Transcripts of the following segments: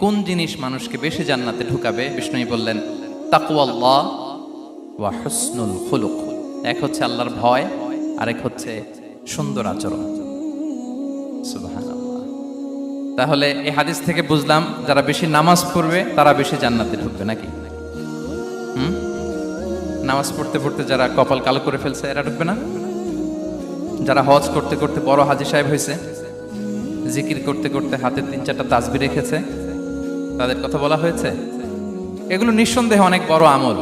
কোন জিনিস মানুষকে বেশি জান্নাতে ঢুকাবে? বিষ্ণু বললেন তাকুয়াল্লাহ ওয়া এক হচ্ছে আল্লাহর ভয়, আরেক হচ্ছে সুন্দর আচরণ। তাহলে এই হাদিস থেকে বুঝলাম, যারা বেশি নামাজ পড়বে, তারা বেশি জান্নাতে ঢুকবে নাকি? হুম? নামাজ পড়তে পড়তে যারা কপাল কালো করে ফেলছে, এরা ঢুকবে না? যারা হজ করতে করতে বড় হাজি সাহেব হয়েছে, জিকির করতে করতে হাতে তিন চারটা তাসবি রেখেছে তাদের কথা বলা হয়েছে, এগুলো নিঃসন্দেহে অনেক বড় আমল।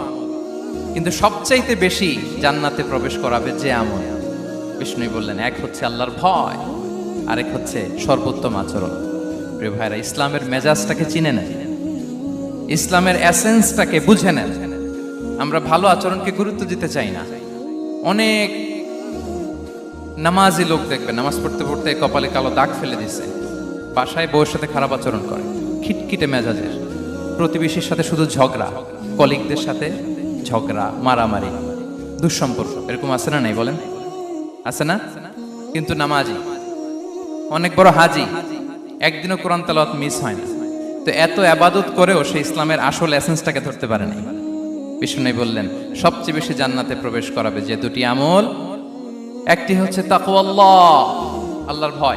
কিন্তু সবচাইতে বেশি জান্নাতে প্রবেশ করাবে যে আমল? বিষ্ণু বললেন, এক হচ্ছে আল্লাহর ভয়, আরেক হচ্ছে সর্বোত্তম আচরণ। প্রিয় ভাইরা, ইসলামের মেজাজটাকে চিনে নেন। ইসলামের এসেন্সটাকে বুঝে নেন। আমরা ভালো আচরণকে গুরুত্ব দিতে চাই না। অনেক নামাজি লোক দেখবে নামাজ পড়তে পড়তে কপালে কালো দাগ ফেলে দিছে। বাসায় বউয়ের সাথে খারাপ আচরণ করে। খিটখিটে মেজাজের। প্রতিবেশীর সাথে শুধু ঝগড়া, কলিগদের সাথে ঝগড়া, মারামারি। দুঃসম্পর্ক, এরকম আছে না নাই বলেন? আছে না? কিন্তু নামাজি, অনেক বড় হাজি, একদিনও কোরআন তালাওয়াত মিস হয় না। তো এত আবাদত করেও সে ইসলামের আসল এসেন্সটাকে ধরতে পারে নাই। বিষ্ণু বললেন, সবচেয়ে বেশি জান্নাতে প্রবেশ করাবে যে দুটি আমল, একটি হচ্ছে তাকওয়াল্লাহ, আল্লাহর ভয়।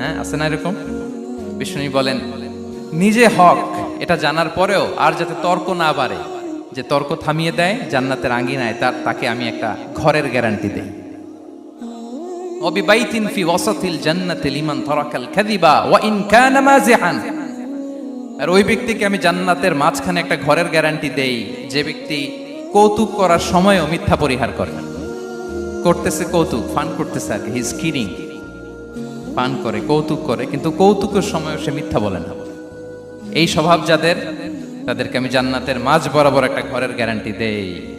হ্যাঁ আছে না এরকম? বিষ্ণু বলেন, নিজে হক, এটা জানার পরেও আর যাতে তর্ক না বাড়ে, যে তর্ক থামিয়ে দেয়, জান্নাতের আঙ্গিনায় তার, তাকে আমি একটা ঘরের গ্যারান্টি দেই। অবিবাইতিন ফি ওয়াসাতিল জান্নাতে লিমান তরাকাল কাযিবা ওয়া ইন কানা মাযিহান। আর ওই ব্যক্তিকে আমি জান্নাতের মাঝখানে একটা ঘরের গ্যারান্টি দেই, যে ব্যক্তি কৌতুক করার সময়ও মিথ্যা পরিহার করে করতেছে কৌতুক ফান করতেছে আর কি হি ইজ কিডিং পান করে, কৌতুক করে, কিন্তু কৌতুকের সময় সে মিথ্যা বলে না। এই স্বভাব যাদের, তাদেরকে আমি জান্নাতের মাঝ বরাবর একটা ঘরের গ্যারান্টি দেই।